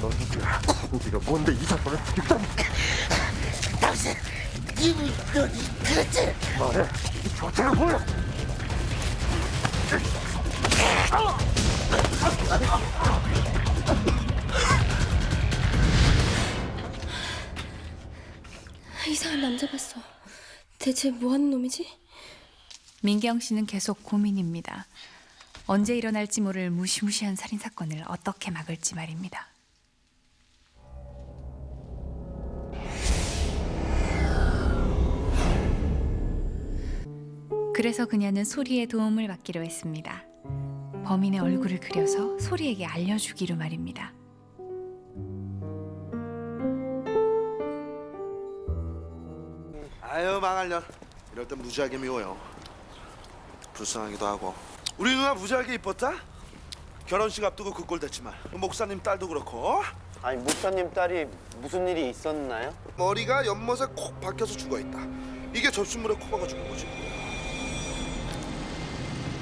넌 누구야? 네가 뭔데 이 사건을 일단 당신 이미 너니 그랬지? 말해. 이 교체를 이상한 남자 봤어. 대체 뭐 하는 놈이지? 민경 씨는 계속 고민입니다. 언제 일어날지 모를 무시무시한 살인 사건을 어떻게 막을지 말입니다. 그래서 그녀는 소리의 도움을 받기로 했습니다. 범인의 얼굴을 그려서 소리에게 알려주기로 말입니다. 아유 망할 년. 이럴 땐 무지하게 미워요. 불쌍하기도 하고. 우리 누나 무지하게 이뻤다? 결혼식 앞두고 그 꼴 됐지만. 목사님 딸도 그렇고. 아니 목사님 딸이 무슨 일이 있었나요? 머리가 연못에 콕 박혀서 죽어 있다. 이게 접시물에 코 박아 죽은 거지